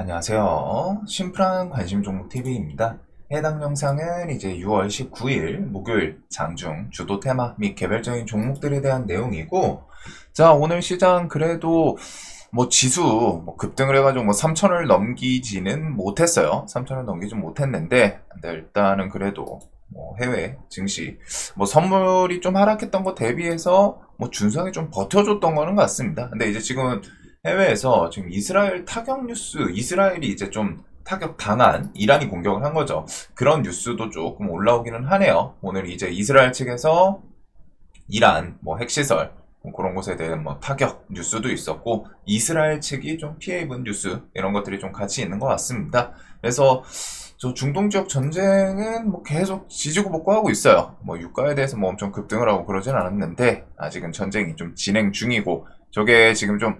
안녕하세요. 심플한 관심 종목 TV입니다. 해당 영상은 이제 6월 19일 목요일 장중 주도 테마 및 개별적인 종목들에 대한 내용이고, 자, 오늘 시장 그래도 뭐 지수 뭐 급등을 해가지고 뭐 3천을 넘기지는 못했어요. 3천을 넘기지 못했는데, 근데 일단은 그래도 뭐 해외 증시 뭐 선물이 좀 하락했던 거 대비해서 뭐 준성이 좀 버텨줬던 거는 같습니다. 근데 이제 지금은 해외에서 지금 이스라엘 타격 뉴스, 이스라엘이 이제 좀 타격 당한 이란이 공격을 한 거죠. 그런 뉴스도 조금 올라오기는 하네요. 오늘 이제 이스라엘 측에서 이란 뭐 핵시설 뭐 그런 곳에 대한 뭐 타격 뉴스도 있었고 이스라엘 측이 좀 피해 입은 뉴스 이런 것들이 좀 같이 있는 것 같습니다. 그래서 저 중동 지역 전쟁은 뭐 계속 지지고 볶고하고 있어요. 뭐 유가에 대해서 뭐 엄청 급등을 하고 그러진 않았는데 아직은 전쟁이 좀 진행 중이고 저게 지금 좀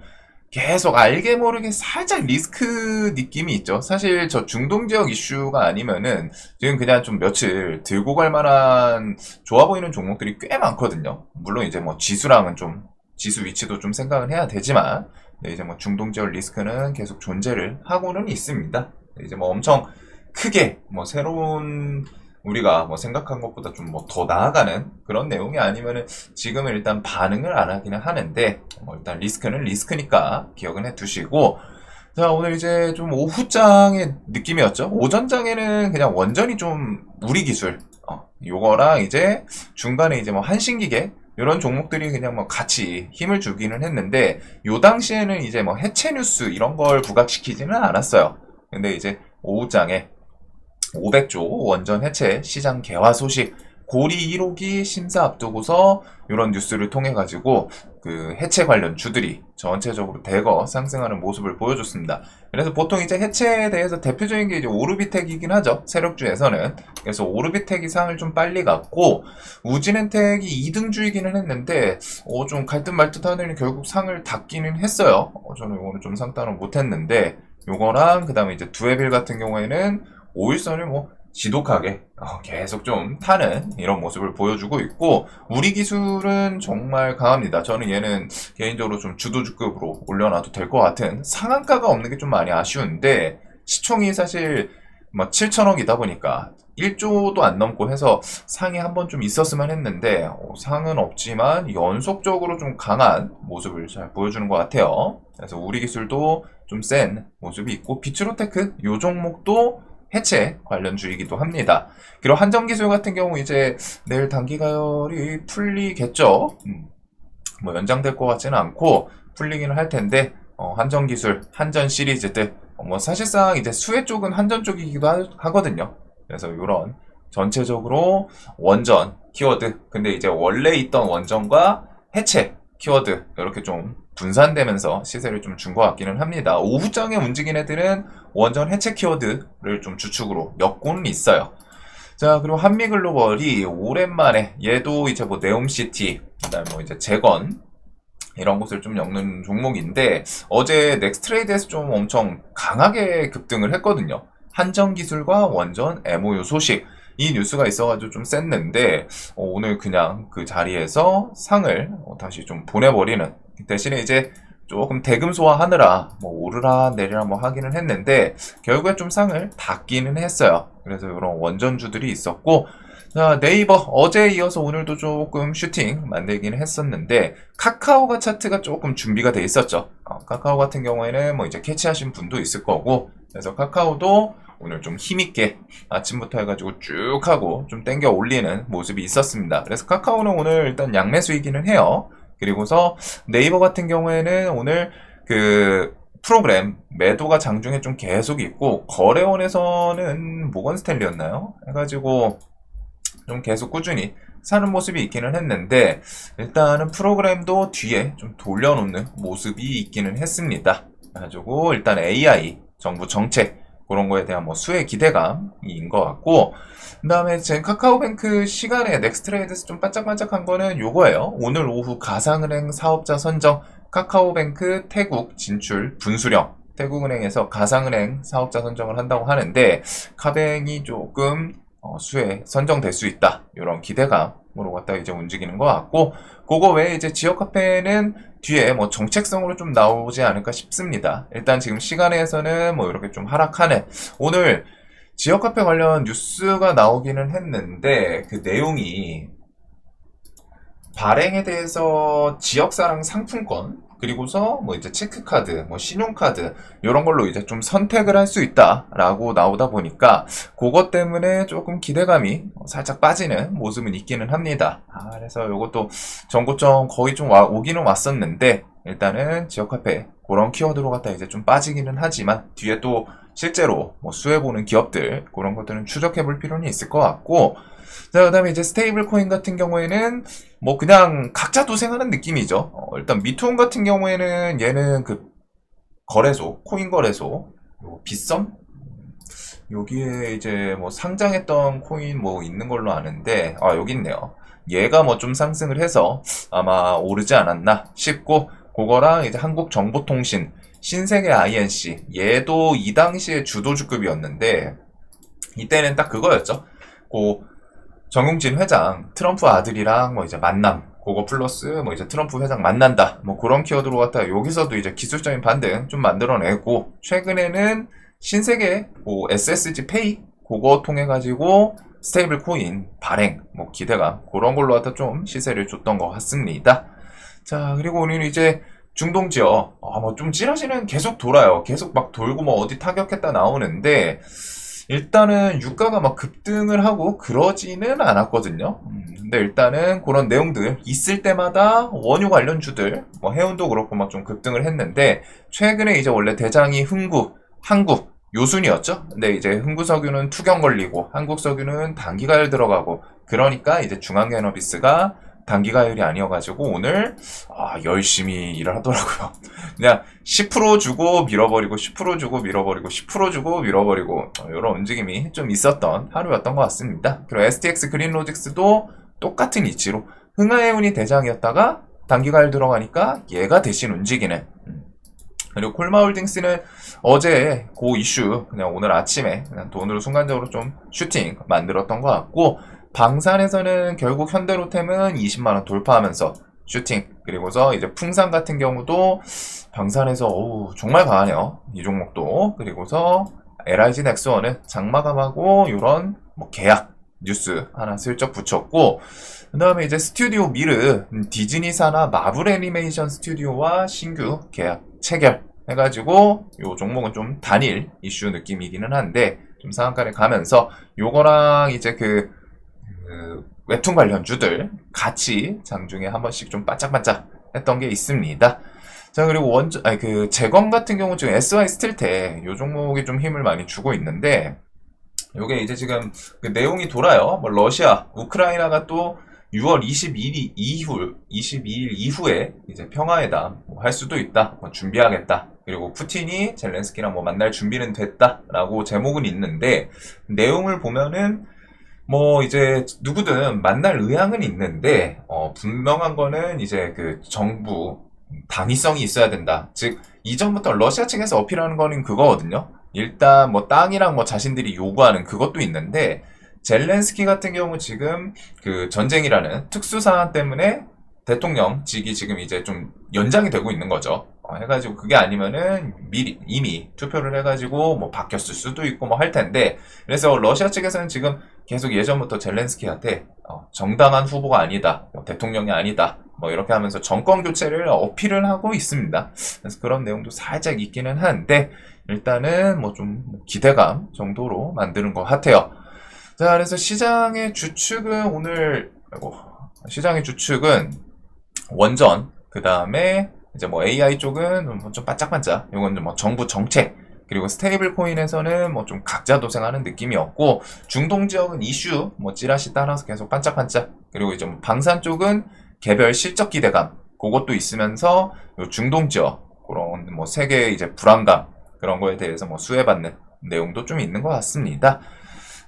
계속 알게 모르게 살짝 리스크 느낌이 있죠. 사실 저 중동 지역 이슈가 아니면은 지금 그냥 좀 며칠 들고 갈 만한 좋아 보이는 종목들이 꽤 많거든요. 물론 이제 뭐 지수랑은 좀 지수 위치도 좀 생각을 해야 되지만 네, 이제 뭐 중동 지역 리스크는 계속 존재를 하고는 있습니다. 네, 이제 뭐 엄청 크게 뭐 새로운 우리가 뭐 생각한 것보다 좀 뭐 더 나아가는 그런 내용이 아니면은 지금은 일단 반응을 안 하기는 하는데 뭐 일단 리스크는 리스크니까 기억은 해 두시고. 자 오늘 이제 좀 오후장의 느낌이었죠? 오전장에는 그냥 원전이 좀 우리 기술 어, 요거랑 이제 중간에 이제 뭐 한신기계 이런 종목들이 그냥 뭐 같이 힘을 주기는 했는데 요 당시에는 이제 뭐 해체 뉴스 이런 걸 부각시키지는 않았어요. 근데 이제 오후장에 500조 원전 해체 시장 개화 소식 고리 1호기 심사 앞두고서 이런 뉴스를 통해 가지고 그 해체 관련 주들이 전체적으로 대거 상승하는 모습을 보여줬습니다. 그래서 보통 이제 해체에 대해서 대표적인 게 이제 오르비텍이긴 하죠. 세력주에서는. 그래서 오르비텍이 상을 좀 빨리 갔고 우진엔텍이 2등주이기는 했는데 어, 좀 갈듯 말듯 하더니 결국 상을 닫기는 했어요. 어, 저는 오늘 좀 상단을 못했는데 요거랑 그 다음에 이제 두에빌 같은 경우에는 5일선을 뭐 지독하게 어, 계속 좀 타는 이런 모습을 보여주고 있고 우리 기술은 정말 강합니다. 저는 얘는 개인적으로 좀 주도주급으로 올려놔도 될 것 같은 상한가가 없는 게 좀 많이 아쉬운데 시총이 사실 뭐 7천억이다 보니까 1조도 안 넘고 해서 상이 한 번 좀 있었으면 했는데 어, 상은 없지만 연속적으로 좀 강한 모습을 잘 보여주는 것 같아요. 그래서 우리 기술도 좀 센 모습이 있고 비츠로테크 요 종목도 해체 관련주이기도 합니다. 그리고 한정기술 같은 경우 이제 내일 단기가열이 풀리겠죠. 음, 뭐 연장될 것 같지는 않고 풀리기는 할 텐데 어, 한정기술, 한전 시리즈들 어, 뭐 사실상 이제 수혜 쪽은 한전 쪽이기도 하, 거든요 그래서 이런 전체적으로 원전 키워드 근데 이제 원래 있던 원전과 해체 키워드 이렇게 좀 분산되면서 시세를 좀 준 것 같기는 합니다. 오후장에 움직인 애들은 원전 해체 키워드를 좀 주축으로 엮고는 있어요. 자, 그리고 한미글로벌이 오랜만에 얘도 이제 뭐 네옴시티, 그다음에 뭐 이제 재건 이런 곳을 좀 엮는 종목인데 어제 넥스트레이드에서 좀 엄청 강하게 급등을 했거든요. 한정 기술과 원전 MOU 소식 이 뉴스가 있어가지고 좀 셌는데 어, 오늘 그냥 그 자리에서 상을 어, 다시 좀 보내버리는 대신에 이제 조금 대금 소화하느라 뭐 오르라 내리라 뭐 하기는 했는데 결국에 좀 상을 닫기는 했어요. 그래서 이런 원전주들이 있었고 자, 네이버 어제 이어서 오늘도 조금 슈팅 만들기는 했었는데 카카오가 차트가 조금 준비가 돼 있었죠. 어, 카카오 같은 경우에는 뭐 이제 캐치하신 분도 있을 거고 그래서 카카오도 오늘 좀 힘있게 아침부터 해가지고 쭉 하고 좀 땡겨 올리는 모습이 있었습니다. 그래서 카카오는 오늘 일단 양매수이기는 해요. 그리고서 네이버 같은 경우에는 오늘 그 프로그램 매도가 장중에 좀 계속 있고 거래원에서는 모건 스탠리였나요? 해가지고 좀 계속 꾸준히 사는 모습이 있기는 했는데 일단은 프로그램도 뒤에 좀 돌려놓는 모습이 있기는 했습니다. 그래가지고 일단 AI 정부 정책 그런 거에 대한 뭐 수혜 기대감인 것 같고 그 다음에 제 카카오뱅크 시간에 넥스트레이드에서 좀 반짝반짝한 거는 요거예요. 오늘 오후 가상은행 사업자 선정 카카오뱅크 태국 진출 분수령 태국은행에서 가상은행 사업자 선정을 한다고 하는데 카뱅이 조금 어, 수혜 선정될 수 있다 이런 기대감 방향으로 갖다 이제 움직이는 것 같고, 그거 외에 이제 지역 화폐는 뒤에 뭐 정책성으로 좀 나오지 않을까 싶습니다. 일단 지금 시간에서는 뭐 이렇게 좀 하락하는, 오늘 지역 화폐 관련 뉴스가 나오기는 했는데, 그 내용이 발행에 대해서 지역사랑 상품권, 그리고서 뭐 이제 체크카드, 뭐 신용카드, 이런 걸로 이제 좀 선택을 할 수 있다라고 나오다 보니까 그것 때문에 조금 기대감이 살짝 빠지는 모습은 있기는 합니다. 아, 그래서 이것도 정고점 거의 좀 와, 오기는 왔었는데 일단은 지역화폐 그런 키워드로 갖다 이제 좀 빠지기는 하지만 뒤에 또 실제로 뭐 수혜보는 기업들 그런 것들은 추적해 볼 필요는 있을 것 같고 자, 그 다음에 이제 스테이블 코인 같은 경우에는 뭐 그냥 각자 도생하는 느낌이죠. 어, 일단 미투온 같은 경우에는 얘는 그 거래소, 코인 거래소, 요 빗썸? 여기에 이제 뭐 상장했던 코인 뭐 있는 걸로 아는데, 아, 여기 있네요. 얘가 뭐 좀 상승을 해서 아마 오르지 않았나 싶고, 그거랑 이제 한국정보통신, 신세계 INC, 얘도 이 당시에 주도주급이었는데, 이때는 딱 그거였죠. 그 정용진 회장, 트럼프 아들이랑 뭐 이제 만남, 그거 플러스 뭐 이제 트럼프 회장 만난다, 뭐 그런 키워드로 갖다 여기서도 이제 기술적인 반등 좀 만들어내고, 최근에는 신세계 뭐 SSG 페이 그거 통해 가지고 스테이블 코인 발행 뭐 기대감 그런 걸로 갖다 좀 시세를 줬던 것 같습니다. 자 그리고 우리는 이제 중동 지역 아 뭐 좀 찌라시는 계속 돌아요. 계속 막 돌고 뭐 어디 타격했다 나오는데 일단은 유가가 막 급등을 하고 그러지는 않았거든요. 음, 근데 일단은 그런 내용들 있을 때마다 원유 관련주들, 뭐 해운도 그렇고 막 좀 급등을 했는데 최근에 이제 원래 대장이 흥구, 한국, 요순이었죠. 근데 이제 흥구 석유는 투경 걸리고 한국 석유는 단기가율 들어가고 그러니까 이제 중앙에너비스가 단기 가율이 아니어가지고 오늘 아, 열심히 일을 하더라고요. 그냥 10% 주고 밀어버리고 10% 주고 밀어버리고 10% 주고 밀어버리고 이런 움직임이 좀 있었던 하루였던 것 같습니다. 그리고 STX 그린로직스도 똑같은 이치로 흥하해운이 대장이었다가 단기 가율 들어가니까 얘가 대신 움직이는 음. 그리고 콜마홀딩스는 어제 그 이슈 그냥 오늘 아침에 그냥 돈으로 순간적으로 좀 슈팅 만들었던 것 같고 방산에서는 결국 현대로템은 20만원 돌파하면서 슈팅 그리고서 이제 풍산 같은 경우도 방산에서 어우 정말 강하네요. 이 종목도. 그리고서 LIG 넥스원은 장마감하고 이런 뭐 계약 뉴스 하나 슬쩍 붙였고 그 다음에 이제 스튜디오 미르 음, 디즈니사나 마블 애니메이션 스튜디오와 신규 계약 체결 해가지고 요 종목은 좀 단일 이슈 느낌이기는 한데 좀 상한가를 가면서 요거랑 이제 그, 그 웹툰 관련주들 같이 장중에 한 번씩 좀 반짝반짝 했던 게 있습니다. 자 그리고 원전 아니 그 재건 같은 경우 지금 SY 스틸텍 요 종목이 좀 힘을 많이 주고 있는데 요게 이제 지금 그 내용이 돌아요. 뭐 러시아, 우크라이나가 또 6월 22일 이후 22일 이후에 이제 평화회담 뭐 할 수도 있다. 뭐 준비하겠다. 그리고 푸틴이 젤렌스키랑 뭐 만날 준비는 됐다라고 제목은 있는데 내용을 보면은 뭐 이제 누구든 만날 의향은 있는데 어 분명한 거는 이제 그 정부 당위성이 있어야 된다. 즉 이전부터 러시아 측에서 어필하는 거는 그거거든요. 일단 뭐 땅이랑 뭐 자신들이 요구하는 그것도 있는데 젤렌스키 같은 경우 지금 그 전쟁이라는 특수 상황 때문에 대통령직이 지금 이제 좀 연장이 되고 있는 거죠. 어, 해가지고 그게 아니면은 미리 이미 투표를 해가지고 뭐 바뀌었을 수도 있고 뭐 할 텐데 그래서 러시아 측에서는 지금 계속 예전부터 젤렌스키한테 어, 정당한 후보가 아니다, 뭐 대통령이 아니다, 뭐 이렇게 하면서 정권 교체를 어필을 하고 있습니다. 그래서 그런 내용도 살짝 있기는 한데 일단은 뭐 좀 기대감 정도로 만드는 것 같아요. 자, 그래서 시장의 주축은 오늘 아이고, 시장의 주축은 원전, 그 다음에 이제 뭐 AI 쪽은 뭐 좀 반짝반짝, 이건 뭐 정부 정책, 그리고 스테이블 코인에서는 뭐 좀 각자 도생하는 느낌이었고, 중동 지역은 이슈, 뭐 찌라시 따라서 계속 반짝반짝, 그리고 이제 뭐 방산 쪽은 개별 실적 기대감, 그것도 있으면서 요 중동 지역, 그런 뭐 세계의 이제 불안감, 그런 거에 대해서 뭐 수혜받는 내용도 좀 있는 것 같습니다.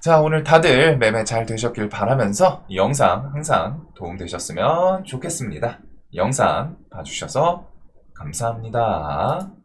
자, 오늘 다들 매매 잘 되셨길 바라면서 이 영상 항상 도움 되셨으면 좋겠습니다. 영상 봐주셔서 감사합니다.